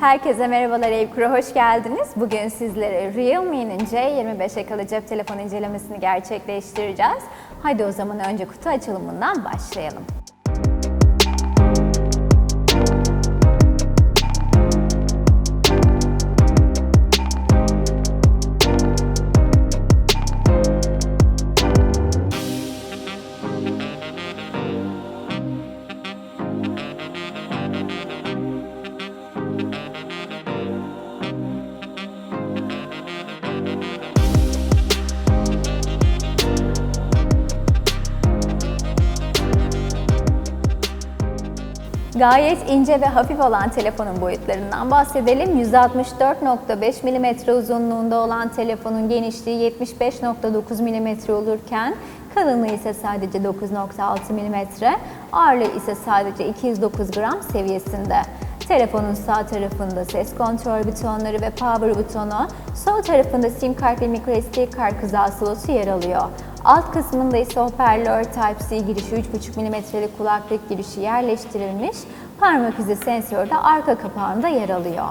Herkese merhabalar Evkur'a hoş geldiniz. Bugün sizlere Realme'nin C25 akalı cep telefonu incelemesini gerçekleştireceğiz. Haydi o zaman önce kutu açılımından başlayalım. Gayet ince ve hafif olan telefonun boyutlarından bahsedelim. 164.5 mm uzunluğunda olan telefonun genişliği 75.9 mm olurken kalınlığı ise sadece 9.6 mm, ağırlığı ise sadece 209 gram seviyesinde. Telefonun sağ tarafında ses kontrol butonları ve power butonu, sol tarafında sim kart ve microSD kart kızağı slotu yer alıyor. Alt kısmında ise hoparlör Type-C girişi 3.5 mm'lik kulaklık girişi yerleştirilmiş, parmak izi sensörü de arka kapağında yer alıyor.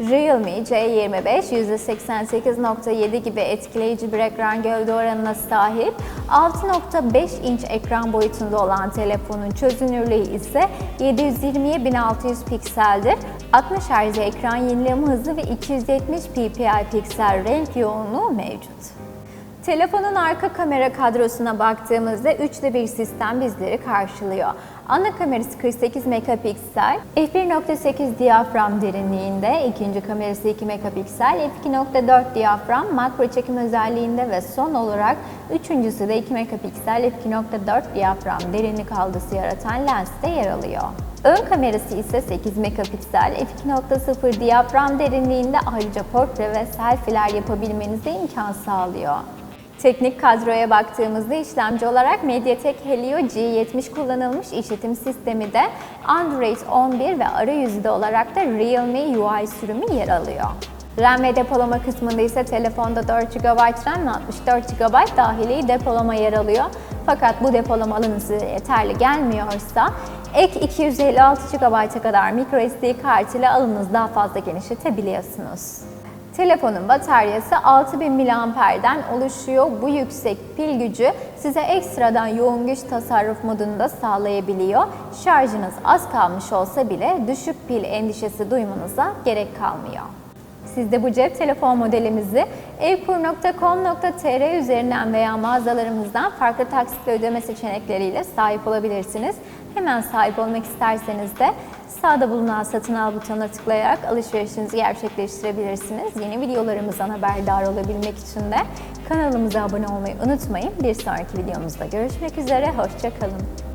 Realme C25 %88.7 gibi etkileyici bir ekran gövde oranına sahip, 6.5 inç ekran boyutunda olan telefonun çözünürlüğü ise 720'ye 1600 pikseldir. 60 Hz ekran yenileme hızı ve 270 ppi piksel renk yoğunluğu mevcut. Telefonun arka kamera kadrosuna baktığımızda üçlü bir sistem bizleri karşılıyor. Ana kamerası 48 megapiksel, f1.8 diyafram derinliğinde, ikinci kamerası 2 megapiksel, f2.4 diyafram makro çekim özelliğinde ve son olarak üçüncüsü de 2 megapiksel, f2.4 diyafram derinlik algısı yaratan lenste yer alıyor. Ön kamerası ise 8 megapiksel, f2.0 diyafram derinliğinde ayrıca portre ve selfie'ler yapabilmenize imkan sağlıyor. Teknik kadroya baktığımızda işlemci olarak MediaTek Helio G70 kullanılmış işletim sistemi de Android 11 ve arayüzü de olarak da Realme UI sürümü yer alıyor. RAM ve depolama kısmında ise telefonda 4 GB RAM ve 64 GB dahili depolama yer alıyor. Fakat bu depolama alanınızı yeterli gelmiyorsa ek 256 GB'a kadar microSD kart ile alanınızı daha fazla genişletebiliyorsunuz. Telefonun bataryası 6000 mAh'den oluşuyor. Bu yüksek pil gücü size ekstradan yoğun güç tasarruf modunu da sağlayabiliyor. Şarjınız az kalmış olsa bile düşük pil endişesi duymanıza gerek kalmıyor. Siz de bu cep telefon modelimizi evkur.com.tr üzerinden veya mağazalarımızdan farklı taksit ve ödeme seçenekleriyle sahip olabilirsiniz. Hemen sahip olmak isterseniz de sağda bulunan satın al butonuna tıklayarak alışverişinizi gerçekleştirebilirsiniz. Yeni videolarımızdan haberdar olabilmek için de kanalımıza abone olmayı unutmayın. Bir sonraki videomuzda görüşmek üzere, hoşçakalın.